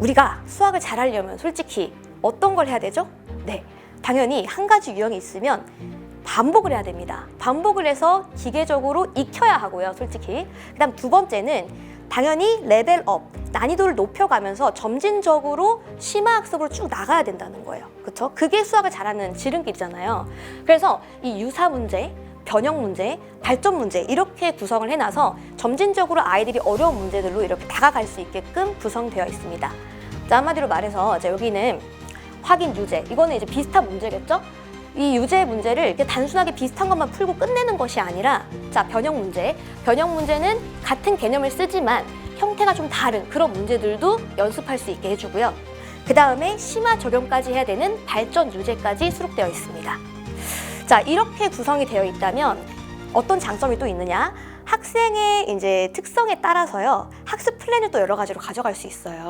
우리가 수학을 잘하려면 솔직히 어떤 걸 해야 되죠? 네, 당연히 한 가지 유형이 있으면 반복을 해야 됩니다. 반복을 해서 기계적으로 익혀야 하고요, 솔직히. 그 다음 두 번째는 당연히 레벨업, 난이도를 높여가면서 점진적으로 심화 학습으로 쭉 나가야 된다는 거예요. 그렇죠? 그게 수학을 잘하는 지름길이잖아요. 그래서 이 유사 문제, 변형 문제, 발전 문제 이렇게 구성을 해놔서 점진적으로 아이들이 어려운 문제들로 이렇게 다가갈 수 있게끔 구성되어 있습니다. 자, 한마디로 말해서 이제 여기는 확인 유제 이거는 이제 비슷한 문제겠죠? 이 유제 문제를 이렇게 단순하게 비슷한 것만 풀고 끝내는 것이 아니라 자 변형 문제 변형 문제는 같은 개념을 쓰지만 형태가 좀 다른 그런 문제들도 연습할 수 있게 해주고요. 그 다음에 심화 적용까지 해야 되는 발전 유제까지 수록되어 있습니다. 자 이렇게 구성이 되어 있다면 어떤 장점이 또 있느냐? 학생의 이제 특성에 따라서요 학습 플랜을 또 여러 가지로 가져갈 수 있어요.